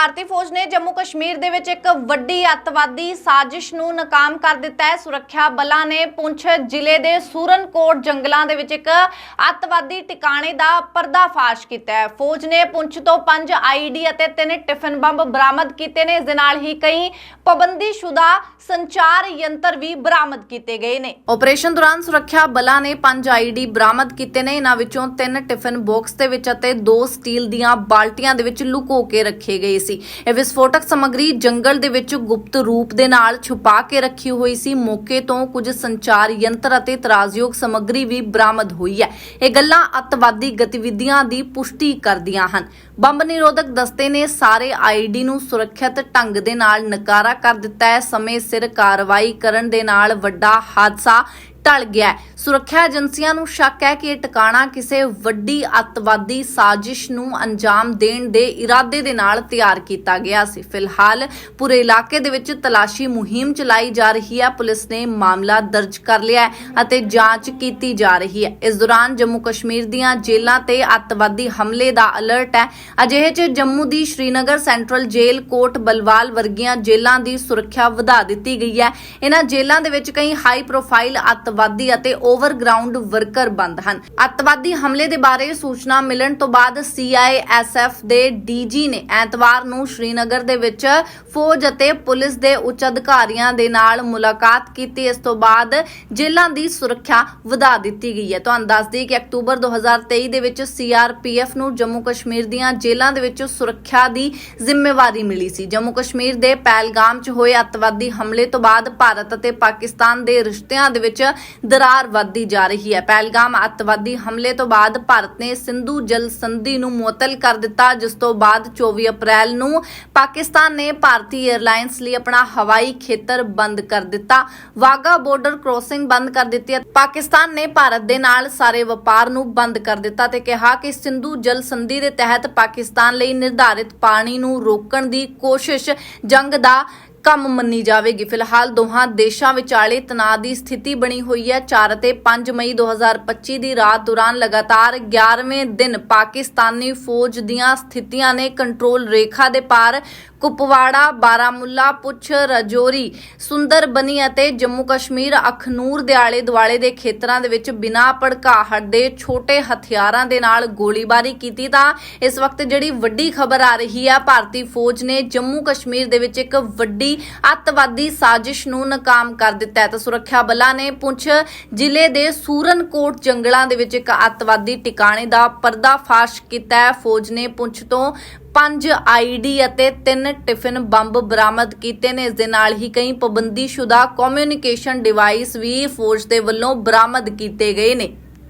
ਭਾਰਤੀ ਫੌਜ ਨੇ ਜੰਮੂ ਕਸ਼ਮੀਰ ਦੇ ਵਿੱਚ ਇੱਕ ਵੱਡੀ ਅੱਤਵਾਦੀ ਸਾਜ਼ਿਸ਼ ਨੂੰ ਨਾਕਾਮ ਕਰ ਦਿੱਤਾ ਹੈ। ਸੁਰੱਖਿਆ ਬਲਾਂ ਨੇ ਪੁੰਛ ਜ਼ਿਲ੍ਹੇ ਦੇ ਸੂਰਨਕੋਟ ਜੰਗਲਾਂ ਦੇ ਵਿੱਚ ਇੱਕ ਅੱਤਵਾਦੀ ਟਿਕਾਣੇ ਦਾ ਪਰਦਾਫਾਸ਼ ਕੀਤਾ ਹੈ। ਫੌਜ ਨੇ ਪੁੰਛ ਤੋਂ 5 ਆਈਡੀ ਅਤੇ ਤਿੰਨ ਟਿਫਨ ਬੰਬ ਬਰਾਮਦ ਕੀਤੇ ਨੇ। ਇਸ ਦੇ ਨਾਲ ਹੀ ਕਈ ਪਾਬੰਦੀਸ਼ੁਦਾ ਸੰਚਾਰ ਯੰਤਰ ਵੀ ਬਰਾਮਦ ਕੀਤੇ ਗਏ ਨੇ। ਆਪਰੇਸ਼ਨ ਦੌਰਾਨ ਸੁਰੱਖਿਆ ਬਲਾਂ ਨੇ 5 ਆਈਡੀ ਬਰਾਮਦ ਕੀਤੇ ਨੇ। ਇਹਨਾਂ ਵਿੱਚੋਂ ਤਿੰਨ ਟਿਫਨ ਬਾਕਸ ਦੇ ਵਿੱਚ ਅਤੇ ਦੋ ਸਟੀਲ ਦੀਆਂ ਬਾਲਟੀਆਂ ਦੇ ਵਿੱਚ ਲੁਕੋ ਕੇ ਰੱਖੇ ਗਏ ਸੀ। ਇਹ ਵਿਸਫੋਟਕ ਸਮੱਗਰੀ ਜੰਗਲ ਦੇ ਵਿੱਚ ਗੁਪਤ ਰੂਪ ਦੇ ਨਾਲ ਛੁਪਾ ਕੇ ਰੱਖੀ ਹੋਈ ਸੀ। ਮੌਕੇ ਤੋਂ ਕੁਝ ਸੰਚਾਰ ਯੰਤਰ ਅਤੇ ਤਰਾਜ਼ਯੋਗ ਸਮੱਗਰੀ ਵੀ ਬਰਾਮਦ ਹੋਈ ਹੈ। ਇਹ ਗੱਲਾਂ ਅਤਵਾਦੀ ਗਤੀਵਿਧੀਆਂ ਦੀ ਪੁਸ਼ਟੀ ਕਰਦੀਆਂ ਹਨ। ਬੰਬ ਨਿਰੋਧਕ ਦਸਤੇ ਨੇ ਸਾਰੇ ਆਈਡੀ ਨੂੰ ਸੁਰੱਖਿਅਤ ਢੰਗ ਦੇ ਨਾਲ ਨਕਾਰਾ ਕਰ ਦਿੱਤਾ ਹੈ। ਸਮੇਂ ਸਿਰ ਕਾਰਵਾਈ ਕਰਨ ਦੇ ਨਾਲ ਵੱਡਾ ਹਾਦਸਾ ਟਲ ਗਿਆ ਸੁਰੱਖਿਆ ਏਜੰਸੀਆਂ ਨੂੰ ਸ਼ੱਕ ਹੈ ਕਿ ਇਹ ਟਿਕਾਣਾ ਕਿਸੇ ਵੱਡੀ ਅੱਤਵਾਦੀ ਸਾਜ਼ਿਸ਼ ਨੂੰ ਅੰਜਾਮ ਦੇਣ ਦੇ ਇਰਾਦੇ ਦੇ ਨਾਲ ਤਿਆਰ ਕੀਤਾ ਗਿਆ ਸੀ। ਫਿਲਹਾਲ ਪੂਰੇ ਇਲਾਕੇ ਦੇ ਵਿੱਚ ਤਲਾਸ਼ੀ ਮੁਹਿੰਮ ਚਲਾਈ ਜਾ ਰਹੀ ਹੈ। ਪੁਲਿਸ ਨੇ ਮਾਮਲਾ ਦਰਜ ਕਰ ਲਿਆ ਹੈ ਅਤੇ ਜਾਂਚ ਕੀਤੀ ਜਾ ਰਹੀ ਹੈ। ਇਸ ਦੌਰਾਨ ਜੰਮੂ ਕਸ਼ਮੀਰ ਦੀਆਂ ਜੇਲ੍ਹਾਂ ਤੇ ਅੱਤਵਾਦੀ ਹਮਲੇ ਦਾ ਅਲਰਟ ਹੈ। ਅਜਿਹੇ 'ਚ ਜੰਮੂ ਦੀ ਸ਼੍ਰੀਨਗਰ ਸੈਂਟਰਲ ਜੇਲ੍ਹ ਕੋਟ ਬਲਵਾਲ ਵਰਗੀਆਂ ਜੇਲ੍ਹਾਂ ਦੀ ਸੁਰੱਖਿਆ ਵਧਾ ਦਿੱਤੀ ਗਈ ਹੈ। ਇਹਨਾਂ ਜੇਲ੍ਹਾਂ ਦੇ ਵਿੱਚ ਕਈ ਹਾਈ ਪ੍ਰੋਫਾਈਲ ਅੱਤਵਾਦੀ ਅਤੇ ਓਵਰਗਰਾਉਂਡ ਵਰਕਰ ਬੰਦ ਹਨ। ਅੱਤਵਾਦੀ ਹਮਲੇ ਦੇ ਬਾਰੇ ਸੂਚਨਾ ਮਿਲਣ ਤੋਂ ਬਾਅਦ ਸੀਆਈਐਸਐਫ ਦੇ ਡੀਜੀ ਨੇ ਐਤਵਾਰ ਨੂੰ ਸ਼੍ਰੀਨਗਰ ਦੇ ਵਿੱਚ ਫੌਜ ਅਤੇ ਪੁਲਿਸ ਦੇ ਉੱਚ ਅਧਿਕਾਰੀਆਂ ਦੇ ਨਾਲ ਮੁਲਾਕਾਤ ਕੀਤੀ। ਇਸ ਤੋਂ ਬਾਅਦ ਜੇਲ੍ਹਾਂ ਦੀ ਸੁਰੱਖਿਆ ਵਧਾ ਦਿੱਤੀ ਗਈ ਹੈ। ਤੁਹਾਨੂੰ ਦੱਸ ਦਈਏ ਕਿ ਅਕਤੂਬਰ 2023 ਦੇ ਵਿੱਚ ਸੀਆਰਪੀਐਫ ਨੂੰ ਜੰਮੂ ਕਸ਼ਮੀਰ ਦੀਆਂ ਜੇਲ੍ਹਾਂ ਦੇ ਵਿੱਚ ਸੁਰੱਖਿਆ ਦੀ ਜ਼ਿੰਮੇਵਾਰੀ ਮਿਲੀ ਸੀ। ਜੰਮੂ ਕਸ਼ਮੀਰ ਦੇ ਪਹਿਲਗਾਮ 'ਚ ਹੋਏ ਅੱਤਵਾਦੀ ਹਮਲੇ ਤੋਂ ਬਾਅਦ ਭਾਰਤ ਅਤੇ ਪਾਕਿਸਤਾਨ ਦੇ ਰਿਸ਼ਤਿਆਂ ਦੇ ਵਿੱਚ ਦਰਾਰ ਵੱਧਦੀ ਜਾ ਰਹੀ ਹੈ। ਪਹਿਲਗਾਮ ਅੱਤਵਾਦੀ ਹਮਲੇ ਤੋਂ ਬਾਅਦ ਭਾਰਤ ਨੇ ਸਿੰਧੂ ਜਲ ਸੰਧੀ ਨੂੰ ਮੁਅੱਤਲ ਕਰ ਦਿੱਤਾ, ਜਿਸ ਤੋਂ ਬਾਅਦ 24 ਅਪ੍ਰੈਲ ਨੂੰ ਪਾਕਿਸਤਾਨ ਨੇ ਭਾਰਤੀ 에ਅਰਲਾਈਨਸ ਲਈ ਆਪਣਾ ਹਵਾਈ ਖੇਤਰ ਬੰਦ ਕਰ ਦਿੱਤਾ। ਵਾਗਾ ਬਾਰਡਰ ਕ੍ਰੋਸਿੰਗ ਬੰਦ ਕਰ ਦਿੱਤੀ ਪਾਕਿਸਤਾਨ ਨੇ ਭਾਰਤ ਦੇ ਨਾਲ ਸਾਰੇ ਵਪਾਰ ਨੂੰ ਬੰਦ ਕਰ ਦਿੱਤਾ ਤੇ ਕਿਹਾ ਕਿ ਸਿੰਧੂ ਜਲ ਸੰਧੀ ਦੇ ਤਹਿਤ ਪਾਕਿਸਤਾਨ ਲਈ ਨਿਰਧਾਰਿਤ ਪਾਣੀ ਨੂੰ ਰੋਕਣ ਦੀ ਕੋਸ਼ਿਸ਼ ਜੰਗ ਦਾ ਕੰਮ ਮੰਨੀ ਜਾਵੇਗੀ। ਫਿਲਹਾਲ ਦੋਹਾਂ ਦੇਸ਼ਾਂ ਵਿਚਾਲੇ ਤਣਾਅ ਦੀ ਸਥਿਤੀ ਬਣੀ ਹੋਈ ਹੈ। 4 ਅਤੇ 5 ਮਈ 2025 ਦੀ ਰਾਤ ਦੌਰਾਨ ਲਗਾਤਾਰ 11ਵੇਂ ਦਿਨ ਪਾਕਿਸਤਾਨੀ ਫੌਜ ਦੀਆਂ ਸਥਿਤੀਆਂ ਨੇ ਕੰਟਰੋਲ ਰੇਖਾ ਦੇ ਪਾਰ ਕੁਪਵਾੜਾ, ਬਾਰਾਮੁੱਲਾ, ਪੁੱਛ, ਰਜੌਰੀ, ਸੁੰਦਰਬਨੀ ਅਤੇ ਜੰਮੂ ਕਸ਼ਮੀਰ ਅਖਨੂਰ ਦੇ ਆਲੇ ਦੁਆਲੇ ਦੇ ਖੇਤਰਾਂ ਦੇ ਵਿੱਚ ਬਿਨਾਂ ਭੜਕਾਹਟ ਦੇ ਛੋਟੇ ਹਥਿਆਰਾਂ ਦੇ ਨਾਲ ਗੋਲੀਬਾਰੀ ਕੀਤੀ। ਤਾਂ ਇਸ ਵਕਤ ਜਿਹੜੀ ਵੱਡੀ ਖਬਰ ਆ ਰਹੀ ਹੈ ਭਾਰਤੀ ਫੌਜ ਨੇ ਜੰਮੂ ਕਸ਼ਮੀਰ ਦੇ ਵਿੱਚ ਇੱਕ ਵੱਡੀ ਅੱਤਵਾਦੀ ਸਾਜ਼ਿਸ਼ ਨੂੰ ਨਾਕਾਮ ਕਰ ਦਿੱਤਾ ਹੈ। ਤਾਂ ਸੁਰੱਖਿਆ ਬਲਾਂ ਨੇ ਪੁੰਛ ਜ਼ਿਲ੍ਹੇ ਦੇ ਸੂਰਨਕੋਟ ਜੰਗਲਾਂ ਦੇ ਵਿੱਚ ਇੱਕ ਅੱਤਵਾਦੀ ਟਿਕਾਣੇ ਦਾ ਪਰਦਾਫਾਸ਼ ਕੀਤਾ ਹੈ। ਫੌਜ ਨੇ ਪੁੰਛ ਤੋਂ ਪੰਜ ਆਈਡੀ ਅਤੇ ਤਿੰਨ ਟਿਫਿਨ ਬੰਬ ਬਰਾਮਦ ਕੀਤੇ ਨੇ। ਇਸ ਦੇ ਨਾਲ ਹੀ ਕਈ ਪਾਬੰਦੀਸ਼ੁਦਾ ਕਮਿਊਨੀਕੇਸ਼ਨ ਡਿਵਾਈਸ ਵੀ ਫੌਜ ਦੇ ਵੱਲੋਂ ਬਰਾਮਦ ਕੀਤੇ ਗਏ ਨੇ।